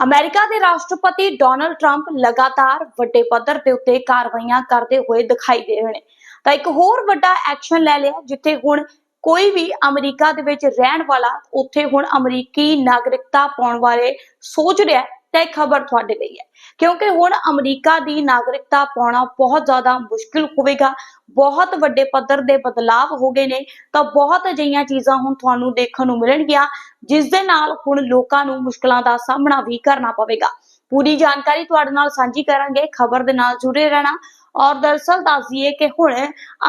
America ਦੇ ਰਾਸ਼ਟਰਪਤੀ Donald Trump ਲਗਾਤਾਰ ਵੱਡੇ ਪੱਧਰ ਦੇ ਉੱਤੇ ਕਾਰਵਾਈਆਂ ਕਰਦੇ ਹੋਏ ਦਿਖਾਈ ਦੇ ਰਹੇ ਨੇ। ਤਾਂ ਇੱਕ ਹੋਰ ਵੱਡਾ ਐਕਸ਼ਨ ਲੈ ਲਿਆ, ਜਿੱਥੇ ਹੁਣ ਕੋਈ ਵੀ ਅਮਰੀਕਾ ਦੇ ਵਿੱਚ ਰਹਿਣ ਵਾਲਾ, ਉੱਥੇ ਹੁਣ ਅਮਰੀਕੀ ਨਾਗਰਿਕਤਾ ਪਾਉਣ ਬਾਰੇ ਸੋਚ ਰਿਹਾ ਤਾਂ ਇਹ ਖਬਰ ਤੁਹਾਡੇ ਲਈ ਹੈ। ਕਿਉਂਕਿ ਹੁਣ ਅਮਰੀਕਾ ਦੀ ਨਾਗਰਿਕਤਾ ਪਾਉਣਾ ਬਹੁਤ ਜ਼ਿਆਦਾ ਮੁਸ਼ਕਿਲ ਹੋਵੇਗਾ। ਬਹੁਤ ਵੱਡੇ ਪੱਧਰ ਦੇ ਬਦਲਾਵ ਹੋ ਗਏ ਨੇ, ਤਾਂ ਬਹੁਤ ਅਜਿਹੀਆਂ ਚੀਜ਼ਾਂ ਹੁਣ ਤੁਹਾਨੂੰ ਦੇਖਣ ਨੂੰ ਮਿਲਣਗੀਆਂ, ਜਿਸ ਦੇ ਨਾਲ ਹੁਣ ਲੋਕਾਂ ਨੂੰ ਮੁਸ਼ਕਲਾਂ ਦਾ ਸਾਹਮਣਾ ਵੀ ਕਰਨਾ ਪਵੇਗਾ। ਪੂਰੀ ਜਾਣਕਾਰੀ ਤੁਹਾਡੇ ਨਾਲ ਸਾਂਝੀ ਕਰਾਂਗੇ, ਖਬਰ ਦੇ ਨਾਲ ਜੁੜੇ ਰਹਿਣਾ। ਔਰ ਦਰਸਲ ਦੱਸ ਦਈਏ ਕਿ ਹੁਣ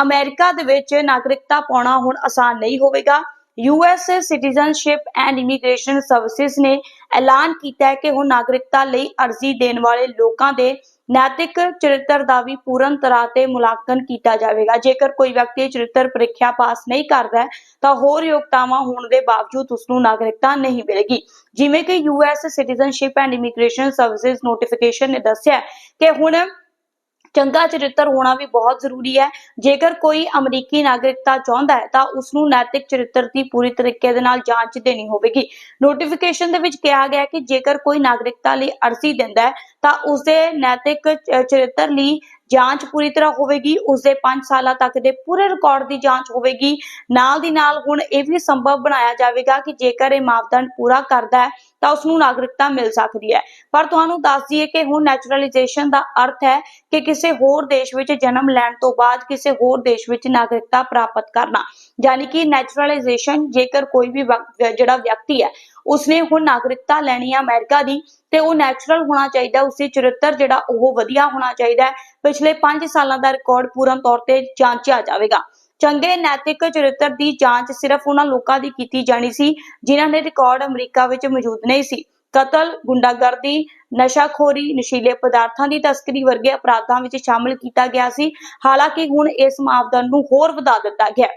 ਅਮਰੀਕਾ ਦੇ ਵਿੱਚ ਨਾਗਰਿਕਤਾ ਪਾਉਣਾ ਹੁਣ ਆਸਾਨ ਨਹੀਂ ਹੋਵੇਗਾ। US citizenship and immigration services ਨੇ ਐਲਾਨ ਕੀਤਾ ਹੈ ਕਿ ਹੁਣ ਨਾਗਰਿਕਤਾ ਲਈ ਅਰਜ਼ੀ ਦੇਣ ਵਾਲੇ ਲੋਕਾਂ ਦੇ ਨੈਤਿਕ ਚਰਿੱਤਰ ਦਾ ਵੀ ਪੂਰਨ ਤਰ੍ਹਾਂ ਤੇ ਮੁਲਾਂਕਣ ਕੀਤਾ ਜਾਵੇਗਾ। ਜੇਕਰ ਕੋਈ ਵਿਅਕਤੀ ਚਰਿੱਤਰ ਪ੍ਰੀਖਿਆ ਪਾਸ ਨਹੀਂ ਕਰਦਾ ਤਾਂ ਹੋਰ ਯੋਗਤਾਵਾਂ ਹੋਣ ਦੇ ਬਾਵਜੂਦ ਉਸ ਨੂੰ ਨਾਗਰਿਕਤਾ ਨਹੀਂ ਮਿਲੇਗੀ। ਜਿਵੇਂ ਕਿ US citizenship and immigration services notification ਨੇ ਦੱਸਿਆ ਕਿ ਹੁਣ ਚੰਗਾ ਚਰਿੱਤਰ ਹੋਣਾ ਵੀ ਬਹੁਤ ਜ਼ਰੂਰੀ ਹੈ। ਜੇਕਰ ਕੋਈ ਅਮਰੀਕੀ ਨਾਗਰਿਕਤਾ ਚਾਹੁੰਦਾ ਹੈ, ਤਾਂ ਉਸ ਨੂੰ ਨੈਤਿਕ ਚਰਿੱਤਰ ਦੀ ਪੂਰੀ ਤਰੀਕੇ ਦੇ ਨਾਲ ਜਾਂਚ ਦੇਣੀ ਹੋਵੇਗੀ। ਨੋਟੀਫਿਕੇਸ਼ਨ ਦੇ ਵਿੱਚ ਕਿਹਾ ਗਿਆ ਹੈ ਕਿ ਜੇਕਰ ਕੋਈ ਨਾਗਰਿਕਤਾ ਲਈ ਅਰਜ਼ੀ ਦਿੰਦਾ ਹੈ, ਤਾਂ ਉਸ ਦੇ ਨੈਤਿਕ ਚਰਿੱਤਰ ਲਈ ਜਾਂਚ ਪੂਰੀ ਤਰ੍ਹਾਂ ਹੋਵੇਗੀ ਉਸ ਦੇ 5 ਸਾਲਾਂ ਤੱਕ ਦੇ ਪੂਰੇ ਰਿਕਾਰਡ ਦੀ ਜਾਂਚ ਹੋਵੇਗੀ। ਨਾਲ ਦੀ ਨਾਲ ਹੁਣ ਇਹ ਵੀ ਸੰਭਵ ਬਣਾਇਆ ਜਾਵੇਗਾ ਕਿ ਜੇਕਰ ਇਹ ਮਾਪਦੰਡ ਪੂਰਾ ਕਰਦਾ ਹੈ, ਤਾਂ ਉਸ ਨੂੰ ਨਾਗਰਿਕਤਾ ਮਿਲ ਸਕਦੀ ਹੈ। ਪਰ ਤੁਹਾਨੂੰ ਦੱਸ ਦਈਏ ਕਿ ਹੁਣ ਨੈਚੁਰਲਾਈਜੇਸ਼ਨ ਦਾ ਅਰਥ ਹੈ ਕਿ ਕਿਸੇ ਹੋਰ ਦੇਸ਼ ਵਿੱਚ ਜਨਮ ਲੈਣ ਤੋਂ ਬਾਅਦ ਕਿਸੇ ਹੋਰ ਦੇਸ਼ ਵਿੱਚ ਨਾਗਰਿਕਤਾ ਪ੍ਰਾਪਤ ਕਰਨਾ। ਯਾਨੀ ਕਿ ਨੈਚੁਰਲਾਈਜੇਸ਼ਨ ਜੇਕਰ ਕੋਈ ਵੀ ਜਿਹੜਾ ਵਿਅਕਤੀ ਹੈ ਉਸਨੇ ਹੁਣ ਨਾਗਰਿਕਤਾ ਲੈਣੀ ਹੈ ਅਮਰੀਕਾ ਦੀ ਤੇ ਉਹ ਨੈਚੁਰਲ ਹੋਣਾ ਚਾਹੀਦਾ, ਉਸੇ ਚਰਿੱਤਰ ਜਿਹੜਾ ਉਹ ਵਧੀਆ ਹੋਣਾ ਚਾਹੀਦਾ ਪਿਛਲੇ 5 ਸਾਲਾਂ ਦਾ ਰਿਕਾਰਡ ਪੂਰਨ ਤੌਰ ਤੇ ਜਾਂਚਿਆ ਜਾਵੇਗਾ। ਚੰਗੇ ਨੈਤਿਕ ਚਰਿੱਤਰ ਦੀ ਜਾਂਚ ਸਿਰਫ ਉਹਨਾਂ ਲੋਕਾਂ ਦੀ ਕੀਤੀ ਜਾਣੀ ਸੀ, ਜਿਨ੍ਹਾਂ ਦੇ ਰਿਕਾਰਡ ਅਮਰੀਕਾ ਵਿੱਚ ਮੌਜੂਦ ਨਹੀਂ ਸੀ। ਕਤਲ, ਗੁੰਡਾਗਰਦੀ, ਨਸ਼ਾਖੋਰੀ, ਨਸ਼ੀਲੇ ਪਦਾਰਥਾਂ ਦੀ ਤਸਕਰੀ ਵਰਗੇ ਅਪਰਾਧਾਂ ਵਿੱਚ ਸ਼ਾਮਲ ਕੀਤਾ ਗਿਆ ਸੀ। ਹਾਲਾਂਕਿ ਹੁਣ ਇਸ ਮਾਪਦੰਡ ਨੂੰ ਹੋਰ ਵਧਾ ਦਿੱਤਾ ਗਿਆ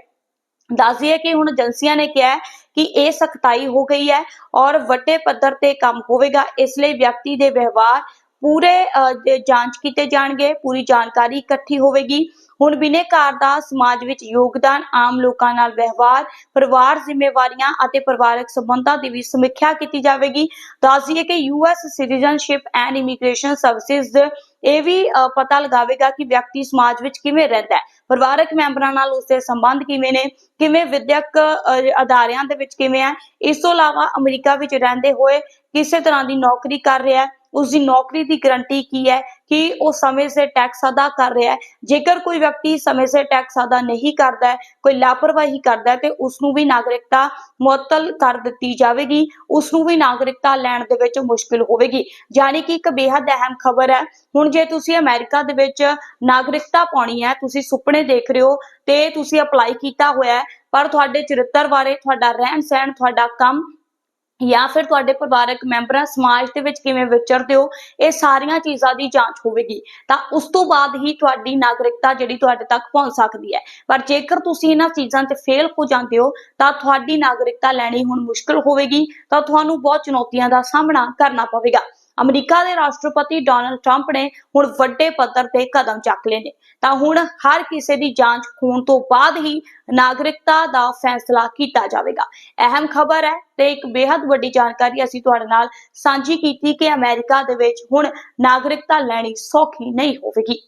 ਦੱਸ ਦਈਏ ਕਿ ਹੁਣ ਏਜੰਸੀਆਂ ਨੇ ਕਿਹਾ ਕਿ ਇਹ ਸਖਤਾਈ ਹੋ ਗਈ ਹੈ ਔਰ ਵੱਡੇ ਪੱਧਰ ਤੇ ਕੰਮ ਹੋਵੇਗਾ, ਇਸ ਲਈ ਵਿਅਕਤੀ ਦੇ ਵਿਵਹਾਰ ਪੂਰੇ ਜਾਂਚ ਕੀਤੇ ਜਾਣਗੇ, ਪੂਰੀ ਜਾਣਕਾਰੀ ਇਕੱਠੀ ਹੋਵੇਗੀ। ਹੁਣ ਬਿਨੇਕਾਰ ਦਾ ਸਮਾਜ ਵਿੱਚ ਯੋਗਦਾਨ, ਆਮ ਲੋਕਾਂ ਨਾਲ ਵਿਵਹਾਰ, ਪਰਿਵਾਰ ਜ਼ਿੰਮੇਵਾਰੀਆਂ ਅਤੇ ਪਰਿਵਾਰਕ ਸੰਬੰਧਾਂ ਦੀ ਵੀ ਸਮੀਖਿਆ ਕੀਤੀ ਜਾਵੇਗੀ। ਦੱਸ ਦਈਏ ਕਿ US citizenship and immigration services, ਇਹ ਵੀ ਪਤਾ ਲਗਾਵੇਗਾ ਕਿ ਵਿਅਕਤੀ ਸਮਾਜ ਵਿੱਚ ਕਿਵੇਂ ਰਹਿੰਦਾ ਹੈ। ਪਰਿਵਾਰਕ ਮੈਂਬਰਾਂ ਨਾਲ ਉਸਦੇ ਸੰਬੰਧ ਕਿਵੇਂ ਨੇ? ਕਿਵੇਂ ਵਿਦਿਅਕ ਅਦਾਰਿਆਂ ਦੇ ਵਿੱਚ ਕਿਵੇਂ ਹੈ? ਇਸ ਤੋਂ ਇਲਾਵਾ ਅਮਰੀਕਾ ਵਿੱਚ ਰਹਿੰਦੇ ਹੋਏ ਕਿਸੇ ਤਰ੍ਹਾਂ ਦੀ ਨੌਕਰੀ ਕਰ ਰਿਹਾ ਹੈ? ਉਸ ਦੀ ਨੌਕਰੀ ਦੀ ਗਰੰਟੀ ਕੀ ਹੈ? ਕਿ ਉਹ ਸਮੇਂ ਸਿਰ ਟੈਕਸ ਅਦਾ ਕਰ ਰਿਹਾ ਹੈ। ਜੇਕਰ ਕੋਈ ਵਿਅਕਤੀ ਸਮੇਂ ਸਿਰ ਟੈਕਸ ਅਦਾ ਨਹੀਂ ਕਰਦਾ ਹੈ, ਕੋਈ ਲਾਪਰਵਾਹੀ ਕਰਦਾ ਹੈ, ਤੇ ਉਸ ਨੂੰ ਵੀ ਨਾਗਰਿਕਤਾ ਮੁਅੱਤਲ ਕਰ ਦਿੱਤੀ ਜਾਵੇਗੀ। ਉਸ ਨੂੰ ਵੀ ਨਾਗਰਿਕਤਾ ਲੈਣ ਦੇ ਵਿੱਚ ਮੁਸ਼ਕਿਲ ਹੋਵੇਗੀ। ਯਾਨੀ ਕਿ ਇੱਕ ਬੇहद ਅਹਿਮ ਖਬਰ ਹੈ। ਹੁਣ ਜੇ ਤੁਸੀਂ ਅਮਰੀਕਾ ਦੇ ਵਿੱਚ ਨਾਗਰਿਕਤਾ ਪਾਉਣੀ ਹੈ, ਤੁਸੀਂ ਸੁਪਨੇ ਦੇਖ ਰਹੇ ਹੋ ਤੇ ਤੁਸੀਂ ਅਪਲਾਈ ਕੀਤਾ ਹੋਇਆ ਹੈ, ਪਰ ਤੁਹਾਡੇ ਚਰਿੱਤਰ ਬਾਰੇ, ਤੁਹਾਡਾ ਰਹਿਣ ਸਹਿਣ ਤੁਹਾਡਾ ਕੰਮ ਜਾਂ ਫਿਰ ਤੁਹਾਡੇ ਪਰਿਵਾਰਕ ਮੈਂਬਰਾਂ ਸਮਾਜ ਦੇ ਵਿੱਚ ਕਿਵੇਂ ਵਿਚਰਦੇ ਹੋ, ਇਹ ਸਾਰੀਆਂ ਚੀਜ਼ਾਂ ਦੀ ਜਾਂਚ ਹੋਵੇਗੀ। ਤਾਂ ਉਸ ਤੋਂ ਬਾਅਦ ਹੀ ਤੁਹਾਡੀ ਨਾਗਰਿਕਤਾ ਜਿਹੜੀ ਤੁਹਾਡੇ ਤੱਕ ਪਹੁੰਚ ਸਕਦੀ ਹੈ। ਪਰ ਜੇਕਰ ਤੁਸੀਂ ਇਹਨਾਂ ਚੀਜ਼ਾਂ ਤੇ ਫੇਲ ਹੋ ਜਾਂਦੇ ਹੋ, ਤਾਂ ਤੁਹਾਡੀ ਨਾਗਰਿਕਤਾ ਲੈਣੀ ਹੁਣ ਮੁਸ਼ਕਲ ਹੋਵੇਗੀ। ਤਾਂ ਤੁਹਾਨੂੰ ਬਹੁਤ ਚੁਣੌਤੀਆਂ ਦਾ ਸਾਹਮਣਾ ਕਰਨਾ ਪਵੇਗਾ। ਅਮਰੀਕਾ ਦੇ ਰਾਸ਼ਟਰਪਤੀ ਡੋਨਲਡ ਟਰੰਪ ਨੇ ਹੁਣ ਵੱਡੇ ਪੱਧਰ ਤੇ ਕਦਮ ਚੱਕ ਲਏ ਨੇ। ਤਾਂ ਹੁਣ ਹਰ ਕਿਸੇ ਦੀ ਜਾਂਚ ਹੋਣ ਤੋਂ ਬਾਅਦ ਹੀ ਨਾਗਰਿਕਤਾ ਦਾ ਫੈਸਲਾ ਕੀਤਾ ਜਾਵੇਗਾ। ਅਹਿਮ ਖਬਰ ਹੈ ਤੇ ਇੱਕ ਬੇहद ਵੱਡੀ ਜਾਣਕਾਰੀ ਅਸੀਂ ਤੁਹਾਡੇ ਨਾਲ ਸਾਂਝੀ ਕੀਤੀ ਕਿ ਅਮਰੀਕਾ ਦੇ ਵਿੱਚ ਹੁਣ ਨਾਗਰਿਕਤਾ ਲੈਣੀ ਸੌਖੀ ਨਹੀਂ ਹੋਵੇਗੀ।